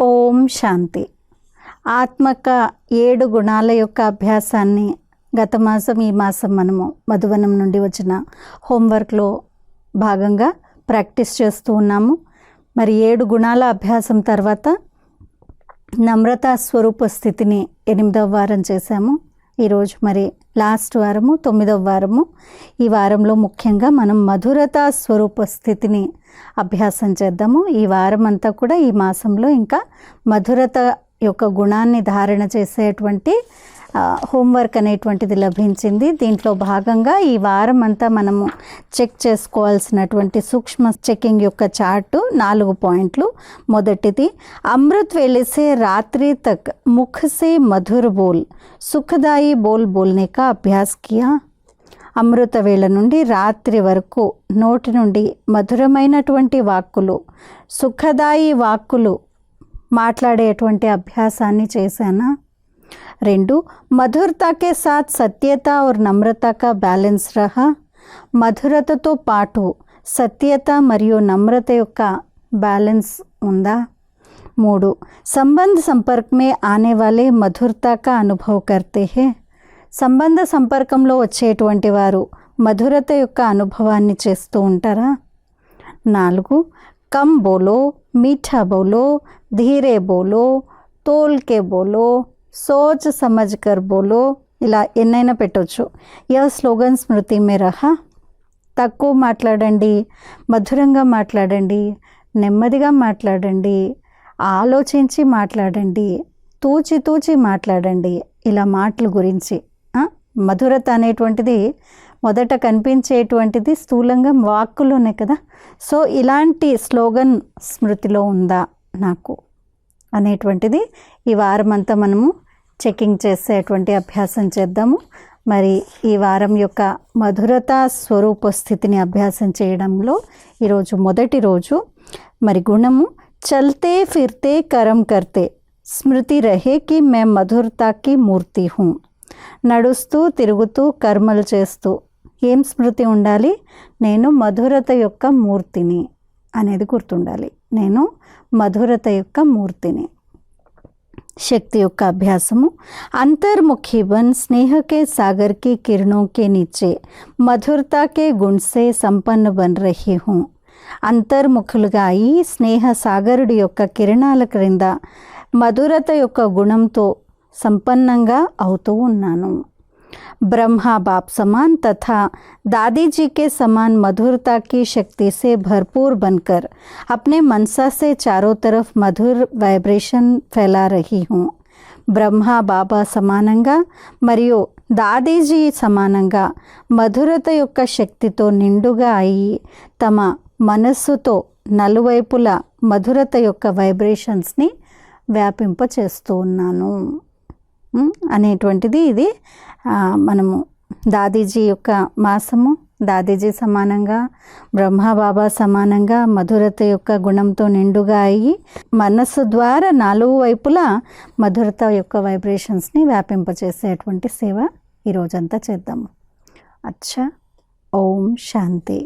ఓం శాంతి. ఆత్మక ఏడు గుణాల యొక్క అభ్యాసాన్ని గత మాసం ఈ మాసం మనము మధువనం నుండి వచ్చిన హోంవర్క్లో భాగంగా ప్రాక్టీస్ చేస్తూ ఉన్నాము. మరి ఏడు గుణాల అభ్యాసం తర్వాత నమ్రతా స్వరూప స్థితిని ఎనిమిదవ వారం చేశాము. ఈరోజు మరి లాస్ట్ వారము తొమ్మిదవ వారము. ఈ వారంలో ముఖ్యంగా మనం మధురతా స్వరూప స్థితిని అభ్యాసం చేద్దాము. ఈ వారం అంతా కూడా ఈ మాసంలో ఇంకా మధురత యొక్క గుణాన్ని ధారణ చేసేటువంటి హోంవర్క్ అనేటువంటిది లభించింది. దీంట్లో భాగంగా ఈ వారం అంతా మనము చెక్ చేసుకోవాల్సినటువంటి సూక్ష్మ చెకింగ్ యొక్క చార్టు నాలుగు పాయింట్లు. మొదటిది అమృత్ వెలిసే రాత్రి తక్ ముఖసే మధుర్ బోల్. సుఖదాయి బోల్ బోల్నే కా అభ్యాస్ కియా? అమృత వేళ నుండి రాత్రి వరకు నోటి నుండి మధురమైనటువంటి వాక్కులు సుఖదాయి వాక్కులు మాట్లాడేటువంటి అభ్యాసాన్ని చేశానా? రెండు మధురతా కే సాత్ సత్యత और నమ్రత కా బ్యాలెన్స్ రహా. మధురతతో పాటు సత్యత మరియు నమ్రత యొక్క బ్యాలెన్స్ ఉందా? మూడు సంబంధ సంపర్క్ మే ఆనే వాలే మధురతా కా అనుభవ్ కర్తే హే సంబంధ సంపర్కంలో వచ్చేటువంటి వారు మధురత యొక్క అనుభవాన్ని చేస్తూ ఉంటారా? నాలుగు కమ్ బోలో మీఠా బోలో ధీరే బోలో తోల్కే బోలో సోచ్ సమజ్ కర్ బోలో ఇలా ఎన్నైనా పెట్టవచ్చు యా స్లోగన్ స్మృతి మే రహా తక్కువ మాట్లాడండి మధురంగా మాట్లాడండి నెమ్మదిగా మాట్లాడండి ఆలోచించి మాట్లాడండి తూచి తూచి మాట్లాడండి ఇలా మాటల గురించి. మధురత అనేటువంటిది మొదట కనిపించేటువంటిది స్థూలంగా వాక్కులోనే కదా. సో ఇలాంటి స్లోగన్ స్మృతిలో ఉందా నాకు? అనేటువంటిది ఈ వారం అంతా మనము చెకింగ్ చేసేటువంటి అభ్యాసం చేద్దాము. మరి ఈ వారం యొక్క మధురత స్వరూప స్థితిని అభ్యాసం చేయడంలో ఈరోజు మొదటి రోజు. మరి గుణము చల్తే ఫిర్తే కరం కర్తే స్మృతి రహే కి మే మధురతాకి మూర్తి హూ. నడుస్తూ తిరుగుతూ కర్మలు చేస్తూ ఏం స్మృతి ఉండాలి? నేను మధురత యొక్క మూర్తిని అనేది గుర్తుండాలి. నేను మధురత యొక్క మూర్తిని. शक्ति का అభ్యాసము. अंतर्मुखी बन स्नेह के सागर की किरणों के नीचे मधुरता के गुण से संपन्न बन हूँ అంతర్ముఖులుగా ఈ స్నేహ సాగరుడి యొక్క కిరణాల క్రింద మధురత యొక్క గుణంతో సంపన్నంగా అవుతూ ఉన్నాను. ब्रह्मा बाप समान तथा दादी जी के समान मधुरता की शक्ति से भरपूर बनकर अपने मनसा से चारों तरफ मधुर वाइब्रेशन फैला रही हूँ బ్రహ్మ బాబా సమానంగా మరియు దాదీజీ సమానంగా మధురత యొక్క శక్తితో నిండుగా అయి తమ మనస్సుతో నలువైపుల మధురత యొక్క వైబ్రేషన్స్ని వ్యాపింపచేస్తూ ఉన్నాను ఉమ్, అనేటువంటిది ఇది. మనము దాదీజీ యొక్క మాసము దాదీజీ సమానంగా బ్రహ్మబాబా సమానంగా మధురత యొక్క గుణంతో నిండుగా అయ్యి మనస్సు ద్వారా నాలుగు వైపులా మధురత యొక్క వైబ్రేషన్స్ని వ్యాపింపచేసేటువంటి సేవ ఈరోజంతా చేద్దాము. అచ్చా ఓం శాంతి.